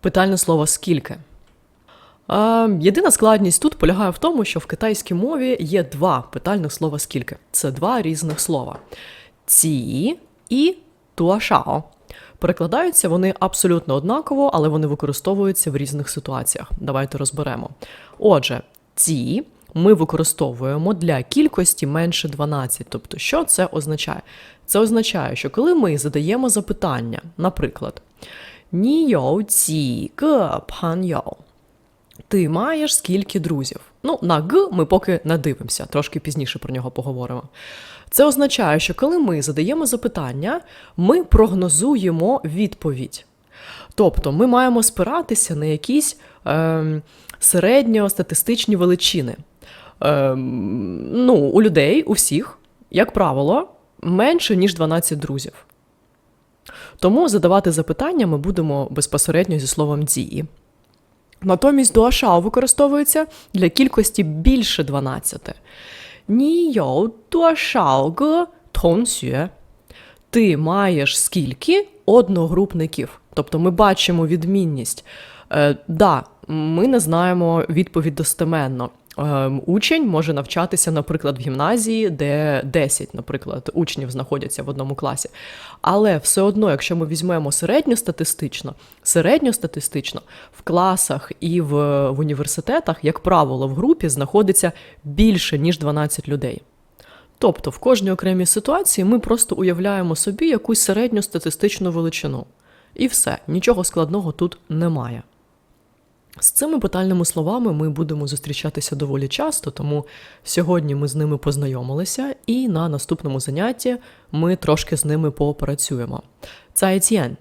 Питальне слово скільки. Єдина складність тут полягає в тому, що в китайській мові є два питальних слова скільки. Це два різних слова: ці і туашао. Перекладаються вони абсолютно однаково, але вони використовуються в різних ситуаціях. Давайте розберемо. Отже, ці ми використовуємо для кількості менше 12. Тобто, що це означає? Це означає, що коли ми задаємо запитання, наприклад, «Ні ці ге пан йоу», ти маєш скільки друзів? Ну, на г ми поки не дивимося, трошки пізніше про нього поговоримо. Це означає, що коли ми задаємо запитання, ми прогнозуємо відповідь. Тобто ми маємо спиратися на якісь ем, середньостатистичні величини. Ем, ну, у людей, у всіх, як правило, менше, ніж 12 друзів. Тому задавати запитання ми будемо безпосередньо зі словом дії. Натомість дуашао використовується для кількості більше 12. Ні йоу. Ти маєш скільки одногрупників. Тобто ми бачимо відмінність. Е, да, ми не знаємо відповідь достеменно. Е, учень може навчатися, наприклад, в гімназії, де 10, наприклад, учнів знаходяться в одному класі. Але все одно, якщо ми візьмемо середньостатистично, середньостатистично в класах і в, в університетах, як правило, в групі знаходиться більше, ніж 12 людей. Тобто в кожній окремій ситуації ми просто уявляємо собі якусь середньостатистичну величину. І все, нічого складного тут немає. З цими питальними словами ми будемо зустрічатися доволі часто, тому сьогодні ми з ними познайомилися, і на наступному занятті ми трошки з ними попрацюємо. Цаєцєн!